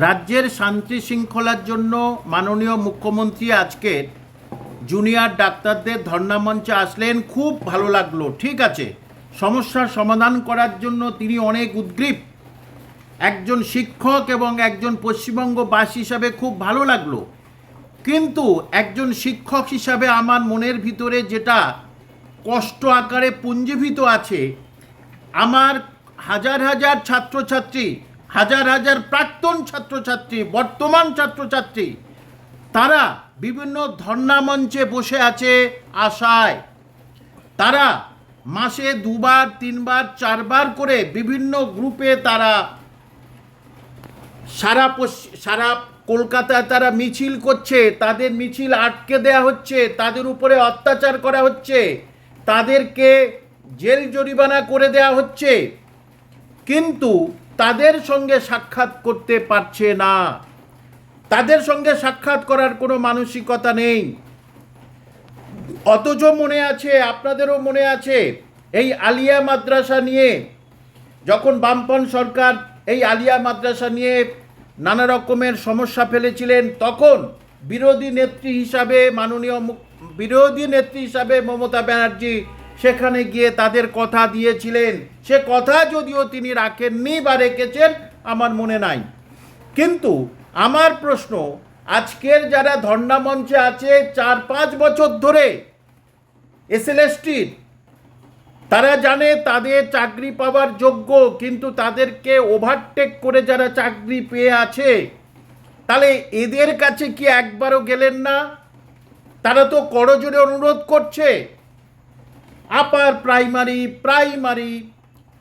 রাজ্যের শান্তি শৃঙ্খলার জন্য মাননীয় মুখ্যমন্ত্রী আজকে জুনিয়র ডাক্তারদের ধর্ণা মঞ্চে আসলেন। খুব ভালো লাগল, ঠিক আছে। সমস্যার সমাধান করার জন্য তিনি অনেক উদ্গ্রীব। একজন শিক্ষক এবং একজন পশ্চিমবঙ্গবাসী হিসাবে খুব ভালো লাগল। কিন্তু একজন শিক্ষক হিসাবে আমার মনের ভিতরে যেটা কষ্ট আকারে পুঞ্জীভূত আছে, আমার হাজার হাজার ছাত্রছাত্রী হাজার হাজার প্রাক্তন ছাত্রছাত্রী, বর্তমান ছাত্রছাত্রী, তারা বিভিন্ন ধর্ণা মঞ্চে বসে আছে আশায়। তারা মাসে দুবার, তিনবার, চারবার করে বিভিন্ন গ্রুপে তারা সারা সারা কলকাতায় তারা মিছিল করছে, তাদের মিছিল আটকে দেয়া হচ্ছে, তাদের উপরে অত্যাচার করা হচ্ছে, তাদেরকে জেল জরিমানা করে দেয়া হচ্ছে। কিন্তু তাদের সঙ্গে সাক্ষাৎ করতে পারছে না। তাদের সঙ্গে সাক্ষাৎ করার কোনো মানসিকতা নেই। অথচ মনে আছে, আপনাদেরও মনে আছে, এই আলিয়া মাদ্রাসা নিয়ে যখন বামপন সরকার এই আলিয়া মাদ্রাসা নিয়ে নানা রকমের সমস্যা ফেলেছিলেন, তখন বিরোধী নেত্রী হিসাবে মাননীয় বিরোধী নেত্রী হিসাবে মমতা ব্যানার্জি সেখানে গিয়ে তাদের কথা দিয়েছিলেন। সে কথা যদিও তিনি রাখেননি বা রেখেছেন, আমার মনে নাই। কিন্তু আমার প্রশ্ন, আজকের যারা ধর্ণা মঞ্চে আছে চার পাঁচ বছর ধরে, এসএলএসটির, তারা জানে তাদের চাকরি পাওয়ার যোগ্য, কিন্তু তাদেরকে ওভারটেক করে যারা চাকরি পেয়ে আছে, তাহলে এদের কাছে কি একবারও গেলেন না? তারা তো করজোরে অনুরোধ করছে। আপার প্রাইমারি প্রাইমারি,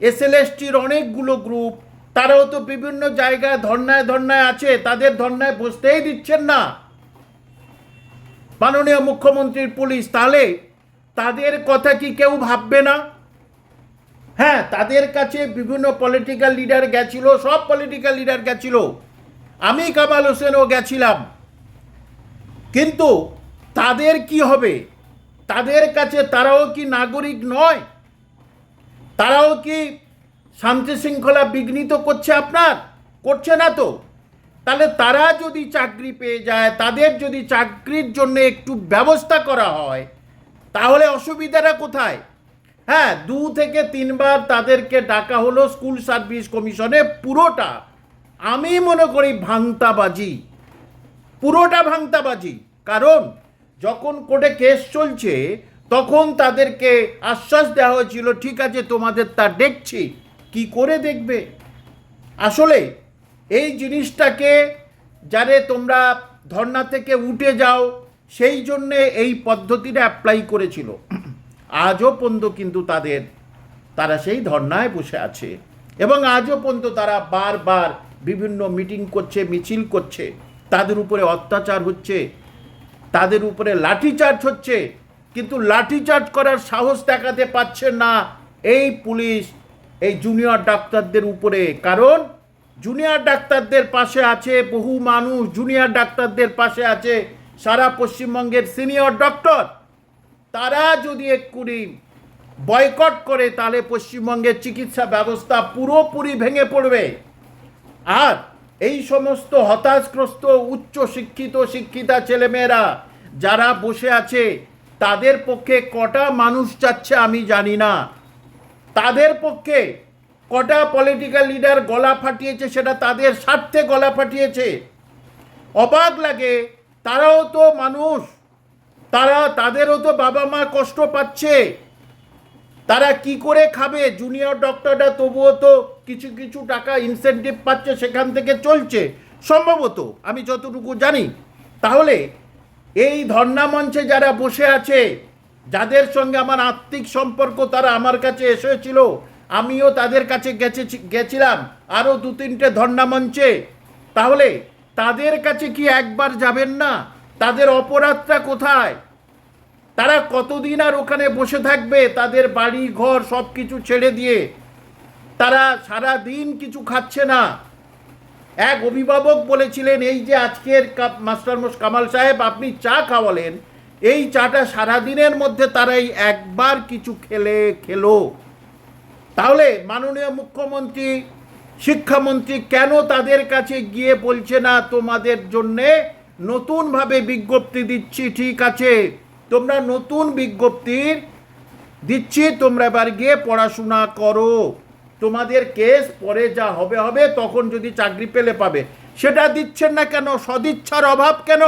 এসএলএসটির অনেকগুলো গ্রুপ, তারাও তো বিভিন্ন জায়গায় ধর্নায় ধর্নায় আছে, তাদের ধর্নায় বসতেই দিচ্ছেন না। মাননীয় মুখ্যমন্ত্রীর পুলিশ, তাহলে তাদের কথা কি কেউ ভাববে না? হ্যাঁ তাদের কাছে বিভিন্ন পলিটিক্যাল লিডার গেছিল, সব পলিটিক্যাল লিডার গেছিল। আমি কামাল হোসেনও গেছিলাম। কিন্তু তাদের কি হবে? তাদের কাছে তারাও কি নাগরিক নয়? তারাও কি শান্তি শৃঙ্খলা বিঘ্নিত করছে আপনার? করছে না তো। তাহলে তারা যদি চাকরি পেয়ে যায়, তাদের যদি চাকরির জন্য একটু ব্যবস্থা করা হয়, তাহলে অসুবিধাটা কোথায়? হ্যাঁ দু থেকে তিনবার তাদেরকে ডাকা হলো স্কুল সার্ভিস কমিশনে, পুরোটা। আমি মনে করি ভাঙতাবাজি। পুরোটা ভাঙতাবাজি। কারণ যখন কোর্টে কেস চলছে, তখন তাদেরকে আশ্বাস দেওয়া হয়েছিল, ঠিক আছে, তোমাদের তা দেখছি। কি করে দেখবে? আসলে এই জিনিসটাকে যারে তোমরা ধর্না থেকে উঠে যাও, সেই জন্যে এই পদ্ধতিটা অ্যাপ্লাই করেছিল। আজও পর্যন্ত কিন্তু তাদের, তারা সেই ধর্নায় বসে আছে। এবং আজও পর্যন্ত তারা বারবার বিভিন্ন মিটিং করছে, মিছিল করছে। তাদের উপরে অত্যাচার হচ্ছে। তাদের উপরে লাঠিচার্জ হচ্ছে, কিন্তু লাঠিচার্জ করার সাহস দেখাতে পারছে না এই পুলিশ, এই জুনিয়র ডাক্তারদের উপরে। কারণ জুনিয়র ডাক্তারদের পাশে আছে বহু মানুষ জুনিয়র ডাক্তারদের পাশে আছে সারা পশ্চিমবঙ্গের সিনিয়র ডক্টর তারা যদি এক্ষুনি বয়কট করে, তাহলে পশ্চিমবঙ্গের চিকিৎসা ব্যবস্থা পুরোপুরি ভেঙে পড়বে। আর এই সমস্ত হতাশগ্রস্ত, উচ্চ শিক্ষিত, শিক্ষিতা ছেলেমেয়েরা যারা বসে আছে, তাদের পক্ষে কটা মানুষ চাচ্ছে আমি জানি না। তাদের পক্ষে কটা পলিটিক্যাল লিডার গলা ফাটিয়েছে সেটা তাদের স্বার্থে গলা ফাটিয়েছে। অবাক লাগে, তারাও তো মানুষ, তারা, তাদেরও তো বাবা মা কষ্ট পাচ্ছে। তারা কি করে খাবে? জুনিয়র ডক্টররা তবুও তো কিছু কিছু টাকা ইনসেন্টিভ পাচ্ছে, সেখান থেকে চলছে। সম্ভবত, আমি যতটুকু জানি। তাহলে, এই ধর্ণা মঞ্চে যারা বসে আছে, যাদের সঙ্গে আমার আত্মিক সম্পর্ক তারা আমার কাছে এসেছিল, আমিও তাদের কাছে গেছে গেছিলাম আরও দু তিনটে ধর্ণা মঞ্চে। তাহলে, তাদের কাছে কি একবার যাবেন না? তাদের অপরাধটা কোথায়? তারা কতদিন আর ওখানে বসে থাকবে, তাদের বাড়ি ঘর সব কিছু ছেড়ে দিয়ে? তারা সারা দিন কিছু খাচ্ছে না। এক অভিভাবক বলেছিলেন, এই যে আজকের মাস্টার মোস কামাল সাহেব, আপনি চা খাওয়ালেন, এই চাটা সারাদিনের মধ্যে তারাই একবার কিছু খেলে, খেলো। তাহলে মাননীয় মুখ্যমন্ত্রী, শিক্ষামন্ত্রী কেন তাদের কাছে গিয়ে বলছে না, তোমাদের জন্যে নতুনভাবে বিজ্ঞপ্তি দিচ্ছি, ঠিক আছে? তোমরা নতুন বিজ্ঞপ্তির দিচ্ছি, তোমরা এবার গিয়ে পড়াশোনা করো। তোমাদের কেস পরে যা হবে হবে, তখন যদি চাকরি পেলে পাবে। সেটা দিচ্ছেন না কেন? সদিচ্ছার অভাব কেন?